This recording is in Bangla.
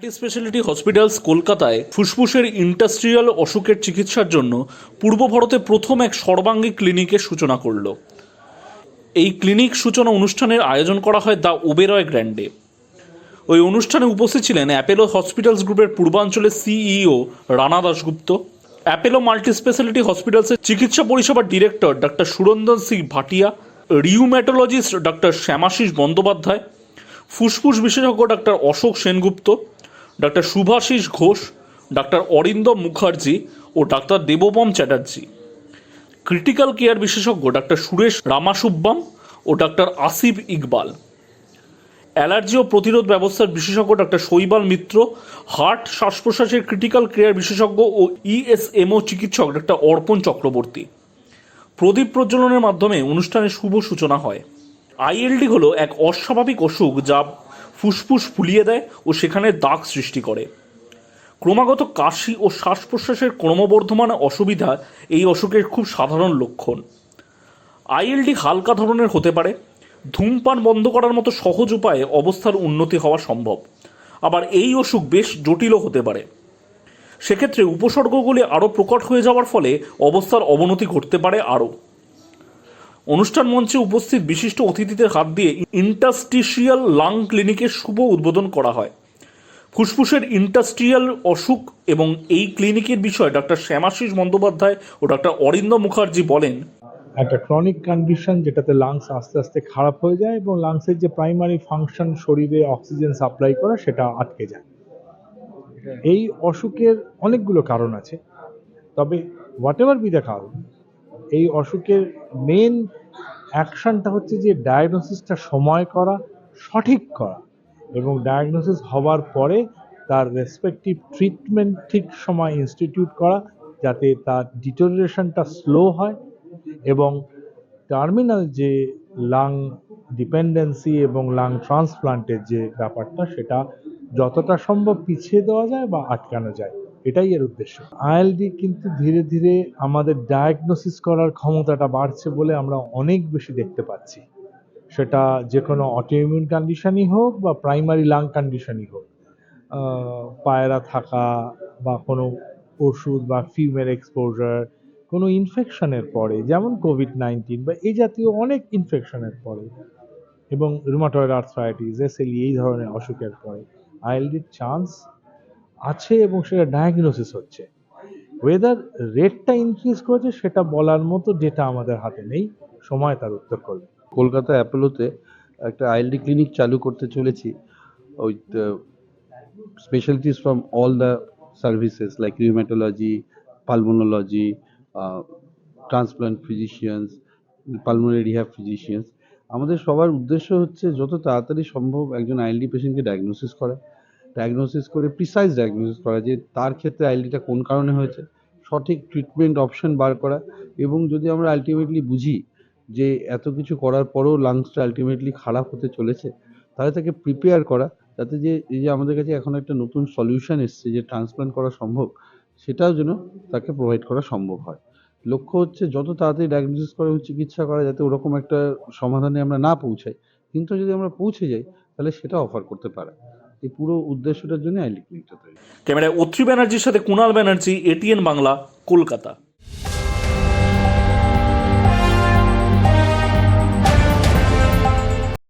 মাল্টি স্পেশালিটি হসপিটালস কলকাতায় ফুসফুসের ইন্ডাস্ট্রিয়াল অসুখের চিকিৎসার জন্য পূর্ব ভারতে প্রথম এক সর্বাঙ্গী ক্লিনিকের সূচনা করল। এই ক্লিনিক সূচনা অনুষ্ঠানের আয়োজন করা হয় দ্য ওবেরয় গ্র্যান্ডে। ওই অনুষ্ঠানে উপস্থিত ছিলেন অ্যাপেলো হসপিটালস গ্রুপের পূর্বাঞ্চলের CEO Rana Dasgupta, Apollo multi speciality হসপিটালসের চিকিৎসা পরিষেবার director doctor Surinder Singh Bhatia, rheumatologist doctor Shyamashis Bandyopadhyay, ফুসফুস বিশেষজ্ঞ ডক্টর অশোক সেনগুপ্ত ডক্টর শুভাশিস ঘোষ, ডাক্তার অরিন্দম মুখার্জি ও ডাক্তার দেববম চ্যাটার্জি। ক্রিটিক্যাল কেয়ার বিশেষজ্ঞ ডাক্তার সুরেশ রামাসুব্বাম ও ডাক্তার আসিফ ইকবাল। অ্যালার্জি ও প্রতিরোধ ব্যবস্থার বিশেষজ্ঞ ডাক্তার শৈবাল মিত্র, হার্ট শ্বাস প্রশ্বাসের ক্রিটিক্যাল কেয়ার বিশেষজ্ঞ ও ইএসএমও চিকিৎসক ডাক্তার অর্পণ চক্রবর্তী। প্রদীপ প্রজ্বলনের মাধ্যমে অনুষ্ঠানের শুভ সূচনা হয়। আইএলডি হলো এক অস্বাভাবিক অসুখ যা ফুসফুস ফুলিয়ে দেয় ও সেখানে দাগ সৃষ্টি করে। ক্রমাগত কাশি ও শ্বাস প্রশ্বাসের ক্রমবর্ধমান অসুবিধা এই অসুখের খুব সাধারণ লক্ষণ। আইএলডি হালকা ধরনের হতে পারে। ধূমপান বন্ধ করার মতো সহজ উপায়ে অবস্থার উন্নতি হওয়া সম্ভব। আবার এই অসুখ বেশ জটিলও হতে পারে। সেক্ষেত্রে উপসর্গগুলি আরও প্রকট হয়ে যাওয়ার ফলে অবস্থার অবনতি ঘটতে পারে আরও। অনুষ্ঠান মঞ্চে উপস্থিত বিশিষ্ট অতিথিদের হাত দিয়ে ইন্টাস্টিশিয়াল লাং ক্লিনিকের শুভ উদ্বোধন করা হয়। ফুসফুসের ইন্ডাস্ট্রিয়াল অসুখ এবং এই ক্লিনিকের বিষয়ে ডক্টর শ্যামাশিস বন্দ্যোপাধ্যায় ও ডক্টর অরিন্দম মুখার্জি বলেন, একটা ক্রনিক কন্ডিশন যেটাতে লাংস আস্তে আস্তে খারাপ হয়ে যায় এবং লাংসের যে প্রাইমারি ফাংশন শরীরে অক্সিজেন সাপ্লাই করা সেটা আটকে যায়। এই অসুখের অনেকগুলো কারণ আছে। তবে হোয়াট এভার বি দ্য কারণ এই অসুখের মেন অ্যাকশনটা হচ্ছে যে ডায়াগনোসিসটা সময় করা, সঠিক করা এবং ডায়াগনোসিস হওয়ার পরে তার রেসপেক্টিভ ট্রিটমেন্ট ঠিক সময় ইনস্টিটিউট করা যাতে তার ডিটোরিয়েশনটা স্লো হয় এবং টার্মিনাল যে লাং ডিপেন্ডেন্সি এবং লাং ট্রান্সপ্লান্টের যে ব্যাপারটা, সেটা যতটা সম্ভব পিছিয়ে দেওয়া যায় বা আটকানো যায়। এটাই এর উদ্দেশ্য। আইএলডি কিন্তু ধীরে ধীরে আমাদের ডায়াগনোসিস করার ক্ষমতাটা বাড়ছে বলে আমরা অনেক বেশি দেখতে পাচ্ছি। সেটা যে কোনো অটোইমিউন কন্ডিশনই হোক বা প্রাইমারি লাং কন্ডিশনই হোক পায়রা থাকা বা কোনো ওষুধ বা ফিউমের এক্সপোজার কোনো ইনফেকশনের পরে, যেমন কোভিড নাইন্টিন বা এই জাতীয় অনেক ইনফেকশনের পরে, এবং রুমাটয়েড আর্থ্রাইটিস এসএলই এই ধরনের অসুখের পরে আইএলডির চান্স আছে এবং সেটা ডায়াগনোসিস হচ্ছে। ওয়েদার রেটটা ইনক্রিজ করেছে সেটা বলার মতো ডেটা আমাদের হাতে নেই, সময় তার উত্তর করবে। কলকাতা অ্যাপোলোতে একটা আইএলডি ক্লিনিক চালু করতে চলেছি। ওই specialities from all the services like rheumatology pulmonology transplant physicians pulmonary rehab physicians আমাদের সবার উদ্দেশ্য হচ্ছে যত তাড়াতাড়ি সম্ভব একজন আইএলডি পেশেন্টকে ডায়াগনোসিস করা ডায়াগনোসিস করে প্রিসাইজ ডায়াগনোসিস করা যে তার ক্ষেত্রে আইএলডিটা কোন কারণে হয়েছে, সঠিক ট্রিটমেন্ট অপশন বার করা এবং যদি আমরা আলটিমেটলি বুঝি যে এত কিছু করার পরেও লাংসটা আলটিমেটলি খারাপ হতে চলেছে, তাহলে তাকে প্রিপেয়ার করা যাতে যে, এই যে আমাদের কাছে এখন একটা নতুন সলিউশন এসছে যে ট্রান্সপ্লান্ট করা সম্ভব, সেটাও যেন তাকে প্রোভাইড করা সম্ভব হয়। লক্ষ্য হচ্ছে যত তাড়াতাড়ি ডায়াগনোসিস করা এবং চিকিৎসা করা যাতে ওরকম একটা সমাধানে আমরা না পৌঁছাই, কিন্তু যদি আমরা পৌঁছে যাই, তাহলে সেটা অফার করতে পারে। এই পুরো উদ্দেশ্যটার জন্য ক্লিনিকটা তৈরি ক্যামেরায় অত্রি ব্যানার্জির সাথে কুণাল ব্যানার্জি এটিএন বাংলা কলকাতা।